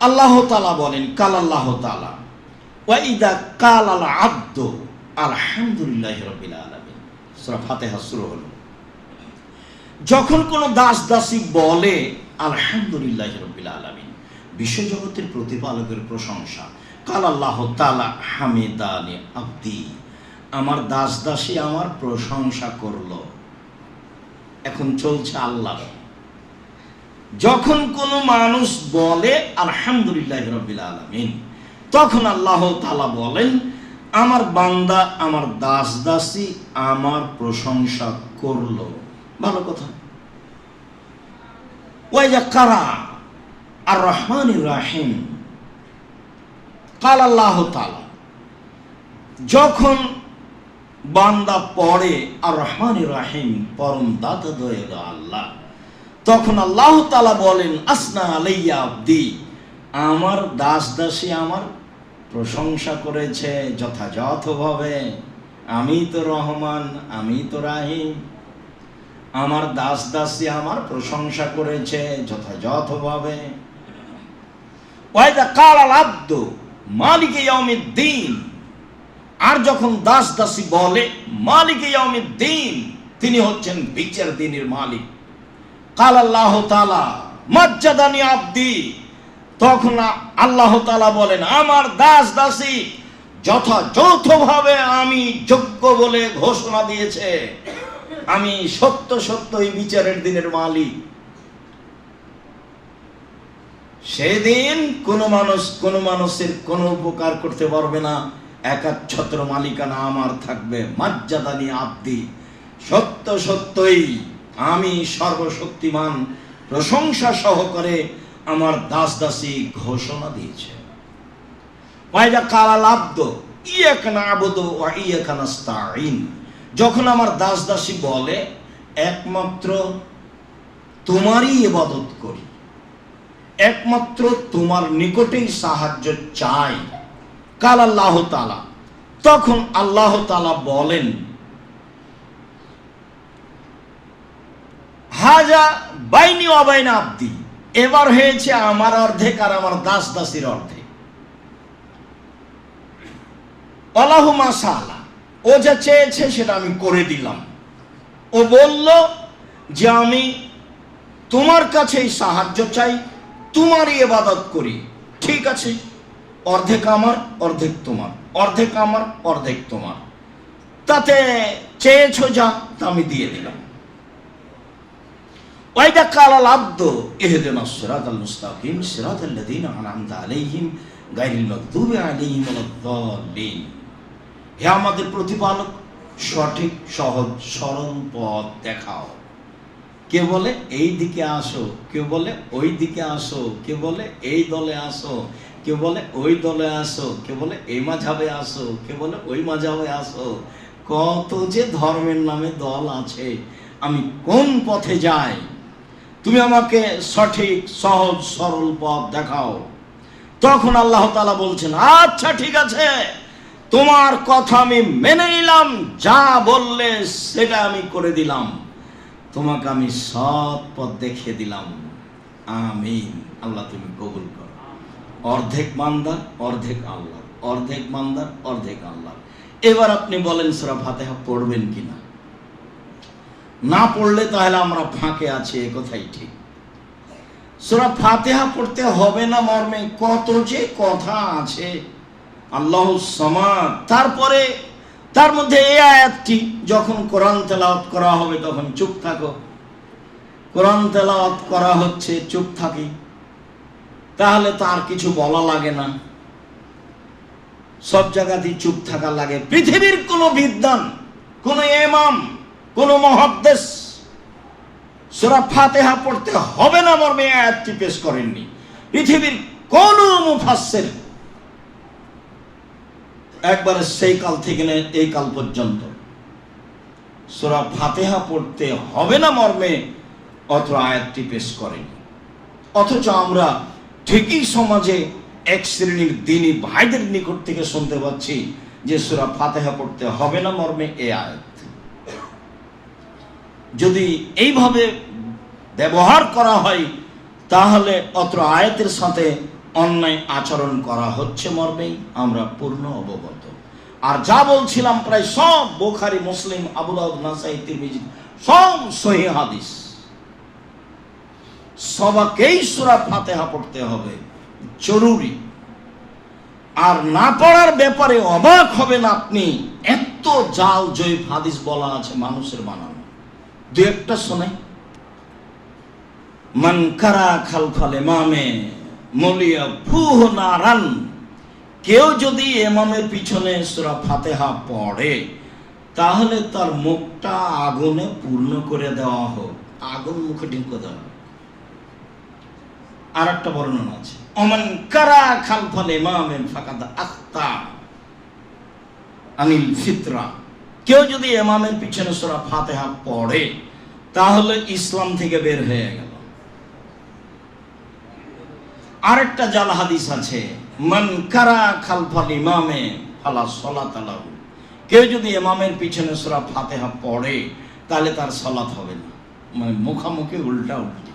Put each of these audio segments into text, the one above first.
আল্লাহ তালা বলেন, কাল আল্লাহ তালা ওয়াইদা কাল আল আব্দ, আলহামদুলিল্লাহ রবিল আলমিন। সুরা ফাতেহা শুরু হলো। যখন কোনো দাস দাসী বলে, আলহামদুলিল্লাহ রবিল আলমিন, বিশ্বজগতের প্রতিপালকের প্রশংসা, কাল আল্লাহ তালা হামিদানি আব্দি, আমার দাস দাসী আমার প্রশংসা করল। এখন চলছে আল্লাহ যখন কোনো মানুষ বলে, আলহামদুলিল্লাহ রবিল আলমিন তখন আল্লাহ তালা বলেন, আমার বান্দা, আমার দাস দাসী আমার প্রশংসা করল। ভালো কথা। ওয়াইজা কারা আর রহমান রাহিম কাল আল্লাহ তালা যখন বান্দা পড়ে আর রহমান রাহিম, পরম দাতা দয়ালু আল্লাহ তখন আল্লাহ তালা বলেন, আসনা আলাইয়া আব্দি। আমার দাস দাসী আমার প্রশংসা করেছে, যথাযথভাবে। আমি তো রহমান, আমি তো রাহিম। আমার দাস দাসী আমার প্রশংসা করেছে, যথাযথভাবে। ওয়াইদা কাল আব্দ, মালিক দিন আর যখন দাস দাসী বলে, মালিক দিন তিনি হচ্ছেন বিচার দিনের মালিক। কাল আল্লাহ তালা মজ্জাদানি আব্দি। তখন আল্লাহ তালা বলেন, আমার দাস দাসী যথাযথভাবে আমি যোগ্য বলে ঘোষণা দিয়েছে। আমি সত্য সত্য এই বিচারের দিনের মালিক। সেদিন কোনো মানুষ, কোনো মানুষের কোনো উপকার করতে পারবে না। একাচ্ছত্র মালিকানা আমার থাকবে, মাজ্জাদানি আব্দি। সত্য সত্যই আমি সর্বশক্তিমান প্রশংসা সহকারে আমার দাস দাসী ঘোষণা দিয়েছে। ওয়াইদা কালাল আব্দ ইয়াকানা আবদ ওয়া ইয়াকানা নাস্তাইন যখন আমার দাস দাসী বলে, একমাত্র তোমারই ইবাদত করি। একমাত্র তোমার নিকটেই সাহায্য চাই। কাল আল্লাহ তালা তখন আল্লাহ তালা বলেন হাজা বাইনি অবাইনা আব্দি। এবার হয়েছে আমার অর্ধেক আর আমার দাস দাসীর অর্ধেক। অলাহুমা ও যা চেয়েছে সেটা আমি করে দিলাম। ও বলল, যে আমি তোমার কাছেই সাহায্য চাই, তোমারই এবাদত করি। ঠিক আছে, অর্ধেক আমার, অর্ধেক তোমার। অর্ধেক আমার, অর্ধেক তোমার। তাতে চেয়েছো যা আমি দিয়ে দিলাম। ওয়াইদা কালাল আব্দ ইহদিনা সিরাতাল মুস্তাকিম, সিরাতাল লাযিনা আনআমতা আলাইহিম গায়রিল মাগদুবি আলাইহিম ওয়ালাদ-দাল্লিন হে আমাদের প্রতিপালক, সঠিক, সহজ, সরল পথ দেখাও। কে বলে, এই দিকে আসো, কে বলে, ওই দিকে আসো, কে বলে, এই দলে আসো, কে বলে, ওই দলে আসো, কে বলে, এই মাঝাবে আসো, কে বলে, ওই মাঝাবে আসো। কত যে ধর্মের নামে দল আছে, আমি কোন পথে যাই? তুমি আমাকে সঠিক, সহজ, সরল পথ দেখাও। তখন আল্লাহ তালা বলছেন আচ্ছা ঠিক আছে, তোমার কথা আমি মেনে নিলাম, যা বললে সেটা আমি করে দিলাম। তোমাকে আমি সৎ পথ দেখিয়ে দিলাম। আমিন। আল্লাহ তুমি কবুল করো। অর্ধেক মান্দার অর্ধেক আল্লাহ অর্ধেক মান্দার অর্ধেক আল্লাহ এবার আপনি বলেন, সুরা ফাতেহা পড়বেন কিনা? না পড়লে তাহলে আমরা ফাঁকে আছি, এ কথাই ঠিক। সুরা ফাতেহা পড়তে হবে না মর্মে, কত যে কথা আছে, আল্লাহ সমাদ। তারপরে, তার মধ্যে এই আয়াতটি, যখন কোরআন তেলাওয়াত করা হবে, তখন চুপ থাকো। কোরআন তেলাওয়াত করা হচ্ছে, চুপ থাকি। তাহলে তার কিছু বলা লাগে না। সব জায়গাতেই চুপ থাকা লাগে। পৃথিবীর কোনো বিদ্যান কোন এমাম কোন মহাদ্দেশ। সুরা ফাতেহা পড়তে হবে না, মর্মে আয়াতটি পেশ করেননি। পৃথিবীর কোন মুফাসসির একবারে সেই কাল থেকে এই কাল পর্যন্ত। সুরা ফাতেহা পড়তে হবে না, মর্মে অত আয়াতটি পেশ করেনি অথচ আমরা ঠিকই সমাজে এক শ্রেণির দিনী ভাইদের নিকট থেকে শুনতে পাচ্ছি যে সুরা ফাতেহা পড়তে হবে না, মর্মে এ আয়াত। যদি এইভাবে ব্যবহার করা হয়, তাহলে অত্র আয়াতের সাথে অন্যায় আচরণ করা হচ্ছে মর্মেই, আমরা পূর্ণ অবগত। আর যা বলছিলাম প্রায় সব বোখারি, মুসলিম আবুল সব সহি হাদিস। সবাকেই সূরা ফাতিহা পড়তে হবে, জরুরি। আর না পড়ার ব্যাপারে অবাক হবেন আপনি, এত জাল জয়ীফ হাদিস বলা আছে মানুষের বানানো। দু একটা শোনাই। মান কারা খালফাল এমামে মলিয়া ফুহ নারান। কেউ যদি এমামের পিছনে সূরা ফাতিহা পড়ে, তাহলে তার মুখটা আগুনে পূর্ণ করে দেওয়া হোক। আগুন মুখে ঢুকে দেওয়া। আর একটা বর্ণনা আছে। অমান কারা খালফাল ইমামের ফাকাদ আখতা আনিল ফিতরা। কেউ যদি এমামের পিছনে সূরা ফাতিহা পড়ে, তাহলে ইসলাম থেকে বের হয়ে গেল। আরেকটা জাল হাদিস আছে, মান কারা খালফাল ইমামে ফালা সলাত কেউ যদি ইমামের পিছনে সূরা ফাতিহা পড়ে, তাহলে তার সলাত হবে না। মানে মুখামুখি উল্টা উল্টি।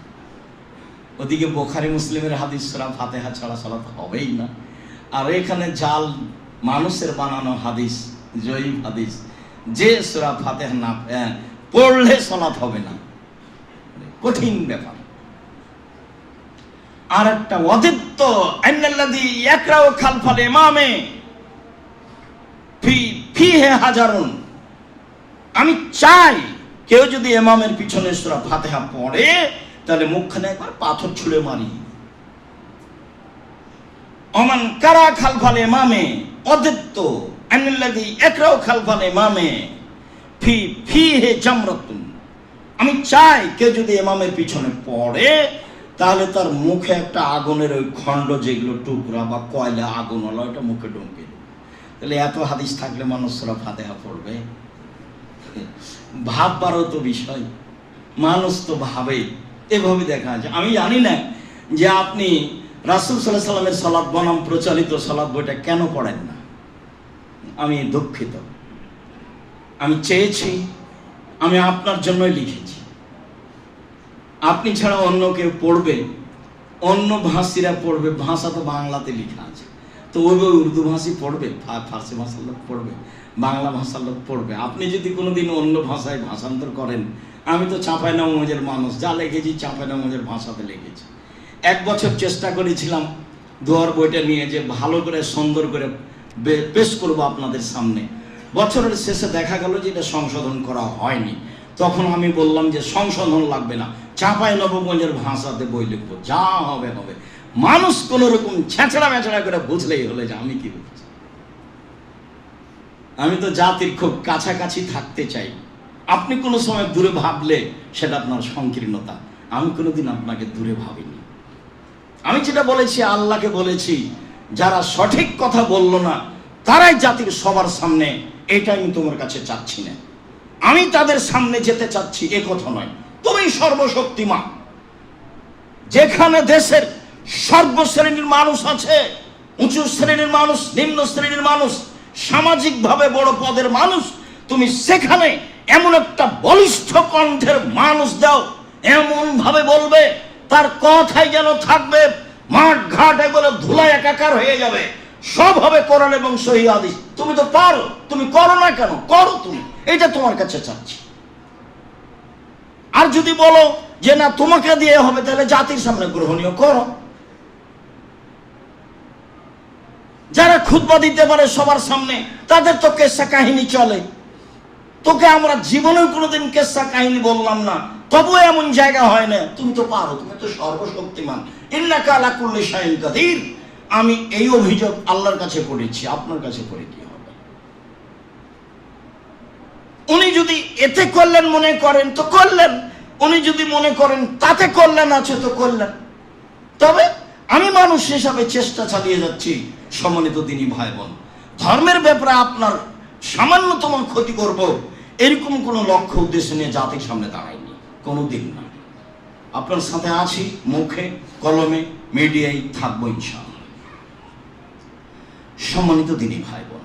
ওদিকে বোখারি মুসলিমের হাদিস, সুরা ফাতেহা ছাড়া সালাত হবেই না। আর এখানে জাল মানুষের বানানো হাদিস জয়ী হাদিস যে সুরা ফাতেহা না পড়লে সলাত হবে না। কঠিন ব্যাপার। আর একটা অদিত্য আন্নাল্লাযী ইয়াকরাউ খালফাল ইমামে ফি, ফিহে হাজারুন। আমি চাই কেউ যদি ইমামের পিছনে সূরা ফাতিহা পড়ে, তাহলে মুখখানে একবার পাথর ছুঁড়ে মারি। অমান কারা খালফাল ইমামে অদিত্য আনিল্লাযী একরাও খালফাল ইমামে। ফি ফিহে জামরাতুন। আমি চাই কেউ যদি ইমামের পিছনে পড়ে, তাহলে তার মুখে একটা আগুনের ওই খণ্ড যেগুলো টুকরা বা কয়লা আগুন হলো ওটা মুখে ঢুকে। তাহলে এত হাদিস থাকলে মানুষরা ফাতিহা পড়বে। ভাববারও তো বিষয়। মানুষ তো ভাবে। এভাবে দেখা যায়। আমি জানি না যে আপনি রাসুল সাল্লাহ সাল্লামের সলাদ বনাম প্রচলিত সলাদ বইটা কেন পড়েন না। আমি দুঃখিত। আমি চেয়েছি, আমি আপনার জন্যই লিখেছি। আপনি ছাড়া অন্য কেউ পড়বে, অন্য ভাষীরা পড়বে, ভাষা তো বাংলাতে লেখা আছে। তো ওই ওই উর্দু ভাষী পড়বে ফার্সি ভাষার লোক পড়বে, বাংলা ভাষার লোক পড়বে। আপনি যদি কোনোদিন অন্য ভাষায় ভাষান্তর করেন, আমি তো চাঁপাইনবাবগঞ্জের মানুষ, যা লিখেছি চাঁপাইনবাবগঞ্জের ভাষাতে লিখেছি। এক বছর চেষ্টা করেছিলাম দোয়ার বইটা নিয়ে যে ভালো করে সুন্দর করে পেশ করব আপনাদের সামনে। বছরের শেষে দেখা গেল যে এটা সংশোধন করা হয়নি। তখন আমি বললাম যে সংশোধন লাগবে না। চাঁপাই নবগঞ্জের ভাষাতে বই লিখব। যা হবে হবে। মানুষ কোন রকম ছেঁচড়া মেচড়া করে বুঝলেই হলে যে আমি কি বুঝছি আমি তো জাতির খুব কাছাকাছি থাকতে চাই। আপনি কোনো সময় দূরে ভাবলে সেটা আপনার সংকীর্ণতা। আমি কোনোদিন আপনাকে দূরে ভাবিনি। আমি যেটা বলেছি, আল্লাহকে বলেছি যারা সঠিক কথা বলল না, তারাই জাতির সবার সামনে এটা আমি তোমার কাছে চাচ্ছি না। আমি তাদের সামনে যেতে চাচ্ছি এ কথা নয়। তুমি সর্বশক্তিমান। যেখানে দেশের সর্বশ্রেণীর মানুষ আছে, উঁচু শ্রেণির মানুষ, নিম্ন শ্রেণির মানুষ, সামাজিকভাবে বড় পদের মানুষ, তুমি সেখানে এমন একটা বলিষ্ঠ কণ্ঠের মানুষ দাও এমন ভাবে বলবে, তার কথাই যেন থাকবে মাঠ ঘাট একবারে ধুলায় একাকার হয়ে যাবে। সব হবে কোরআন এবং সহি হাদিস। তুমি তো পারো, তুমি করো না কেন? করো তুমি। এটা তোমার কাছে চাচ্ছি। আর যদি বলো যে না, তোমাকে দিয়ে হবে, তাহলে জাতির সামনে গ্রহণীয় করো। যারা খুতবা দিতে পারে সবার সামনে, তাদের তো কেসা কাহিনী চলে। তোকে আমরা জীবনেও কোনোদিন কেসা কাহিনী বললাম না। তবু এমন জায়গা হয় না। তুমি তো পারো, তুমি তো সর্বশক্তিমান। ইন্নাকা আলা শাইইন কাদির। আমি এই অভিযোগ আল্লাহর কাছে করেছি, আপনার কাছে করে কি হবে? উনি যদি এতে করলেন মনে করেন, তো করলেন উনি যদি মনে করেন, তাতে করলেন আছে, তো করলেন তবে আমি মানুষ হিসাবে চেষ্টা চালিয়ে যাচ্ছি সম্মানিত দিনী ভাই বোন ধর্মের ব্যাপারে আপনার সামান্যতম ক্ষতি করব, এরকম কোনো লক্ষ্য, উদ্দেশ্য নিয়ে জাতির সামনে দাঁড়ায়নি, কোনো দিন না। আপনার সাথে আছি মুখে কলমে মিডিয়ায় থাকব ইনশাল সম্মানিত দিনী ভাই বোন